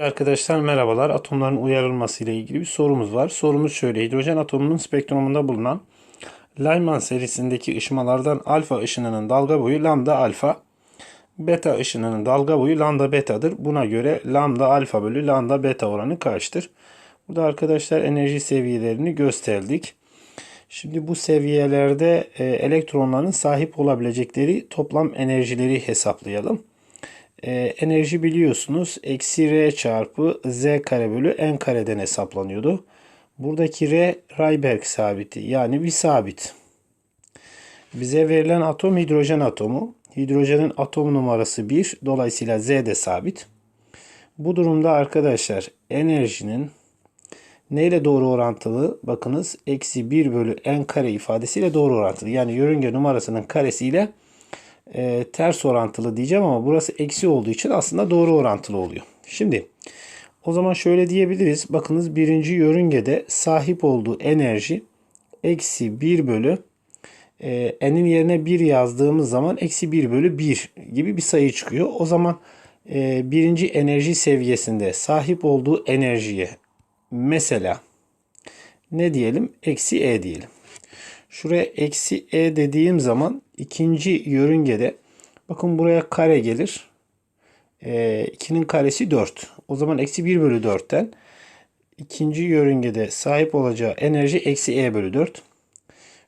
Arkadaşlar merhabalar. Atomların uyarılması ile ilgili bir sorumuz var. Sorumuz şöyle. Hidrojen atomunun spektrumunda bulunan Lyman serisindeki ışımalardan alfa ışınının dalga boyu lambda alfa, beta ışınının dalga boyu lambda betadır. Buna göre lambda alfa bölü lambda beta oranı kaçtır? Burada arkadaşlar enerji seviyelerini gösterdik. Şimdi bu seviyelerde e, elektronların sahip olabilecekleri toplam enerjileri hesaplayalım. E, enerji biliyorsunuz eksi r çarpı z kare bölü n kareden hesaplanıyordu. Buradaki r Rayberg sabiti yani bir sabit. Bize verilen atom hidrojen atomu. Hidrojenin atom numarası 1. Dolayısıyla z de sabit. Bu durumda arkadaşlar enerjinin neyle doğru orantılı? Bakınız eksi 1 bölü n kare ifadesiyle doğru orantılı. Yani yörünge numarasının karesiyle e, ters orantılı diyeceğim ama burası eksi olduğu için aslında doğru orantılı oluyor. Şimdi o zaman şöyle diyebiliriz. Bakınız birinci yörüngede sahip olduğu enerji eksi 1 bölü e, n'in yerine 1 yazdığımız zaman eksi 1 bölü 1 gibi bir sayı çıkıyor. O zaman e, birinci enerji seviyesinde sahip olduğu enerjiye mesela ne diyelim? Eksi e diyelim. Şuraya eksi e dediğim zaman ikinci yörüngede bakın buraya kare gelir. E, 2'nin karesi 4. O zaman eksi 1 bölü 4'ten ikinci yörüngede sahip olacağı enerji eksi e bölü 4.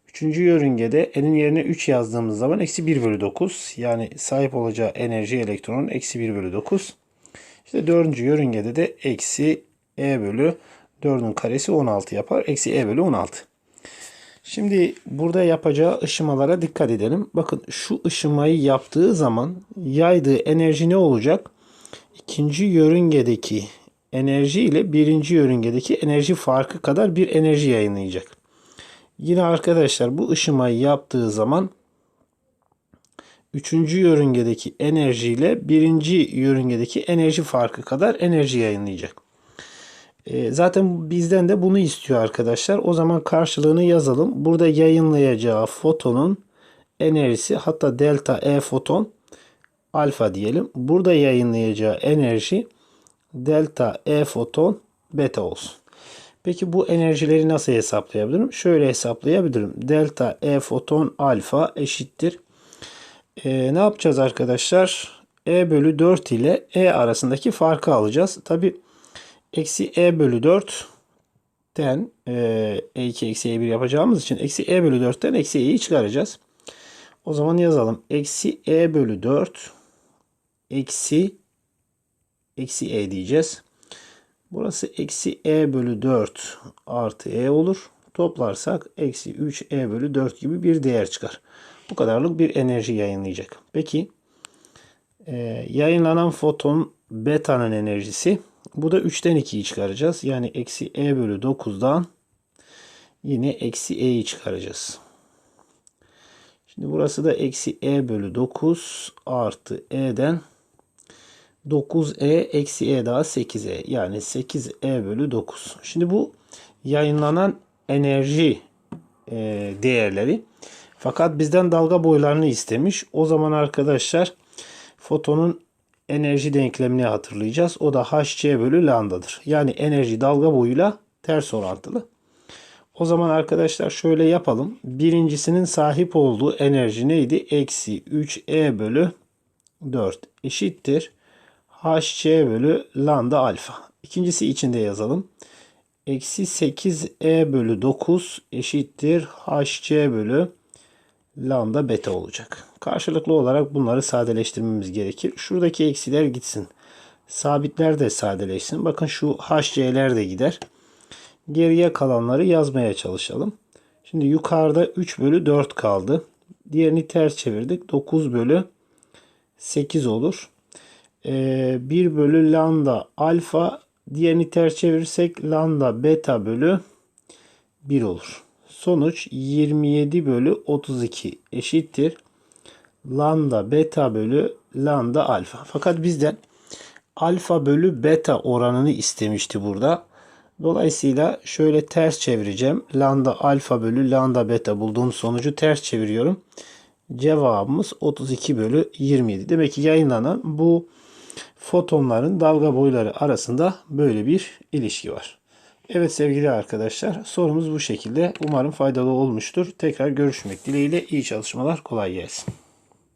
Üçüncü yörüngede n'in yerine 3 yazdığımız zaman eksi 1 bölü 9. Yani sahip olacağı enerji elektronun eksi 1 bölü 9. İşte dördüncü yörüngede de eksi e bölü 4'ün karesi 16 yapar. Eksi e bölü 16. Şimdi burada yapacağı ışımalara dikkat edelim. Bakın şu ışımayı yaptığı zaman yaydığı enerji ne olacak? İkinci yörüngedeki enerji ile birinci yörüngedeki enerji farkı kadar bir enerji yayınlayacak. Yine arkadaşlar bu ışımayı yaptığı zaman üçüncü yörüngedeki enerji ile birinci yörüngedeki enerji farkı kadar enerji yayınlayacak. E, zaten bizden de bunu istiyor arkadaşlar. O zaman karşılığını yazalım. Burada yayınlayacağı fotonun enerjisi hatta delta E foton alfa diyelim. Burada yayınlayacağı enerji delta E foton beta olsun. Peki bu enerjileri nasıl hesaplayabilirim? Şöyle hesaplayabilirim. Delta E foton alfa eşittir. E, ne yapacağız arkadaşlar? E bölü 4 ile E arasındaki farkı alacağız. Tabi eksi E bölü 4'ten e, E2 eksi E1 yapacağımız için eksi E bölü 4'ten eksi E'yi çıkaracağız. O zaman yazalım. Eksi E bölü 4 eksi eksi E diyeceğiz. Burası eksi e bölü 4 artı e olur. Toplarsak eksi 3 e bölü 4 gibi bir değer çıkar. Bu kadarlık bir enerji yayınlayacak. Peki e, yayınlanan foton beta'nın enerjisi. Bu da 3'ten 2'yi çıkaracağız. Yani eksi e bölü 9'dan yine eksi e'yi çıkaracağız. Şimdi burası da eksi e bölü 9 artı e'den 9e eksi e daha 8e yani 8e bölü 9. Şimdi bu yayınlanan enerji e, değerleri fakat bizden dalga boylarını istemiş. O zaman arkadaşlar fotonun enerji denklemini hatırlayacağız. O da hc bölü lambdadır. Yani enerji dalga boyuyla ters orantılı. O zaman arkadaşlar şöyle yapalım. Birincisinin sahip olduğu enerji neydi? Eksi 3e bölü 4 eşittir. HC bölü lambda alfa. İkincisi içinde yazalım. Eksi 8E bölü 9 eşittir HC bölü lambda beta olacak. Karşılıklı olarak bunları sadeleştirmemiz gerekir. Şuradaki eksiler gitsin. Sabitler de sadeleşsin. Bakın şu HC'ler de gider. Geriye kalanları yazmaya çalışalım. Şimdi yukarıda 3 bölü 4 kaldı. Diğerini ters çevirdik. 9 bölü 8 olur e, 1 bölü lambda alfa diğerini ters çevirirsek lambda beta bölü 1 olur. Sonuç 27 bölü 32 eşittir. Lambda beta bölü lambda alfa. Fakat bizden alfa bölü beta oranını istemişti burada. Dolayısıyla şöyle ters çevireceğim. Lambda alfa bölü lambda beta bulduğum sonucu ters çeviriyorum. Cevabımız 32 bölü 27. Demek ki yayınlanan bu fotonların dalga boyları arasında böyle bir ilişki var. Evet sevgili arkadaşlar sorumuz bu şekilde. Umarım faydalı olmuştur. Tekrar görüşmek dileğiyle iyi çalışmalar kolay gelsin.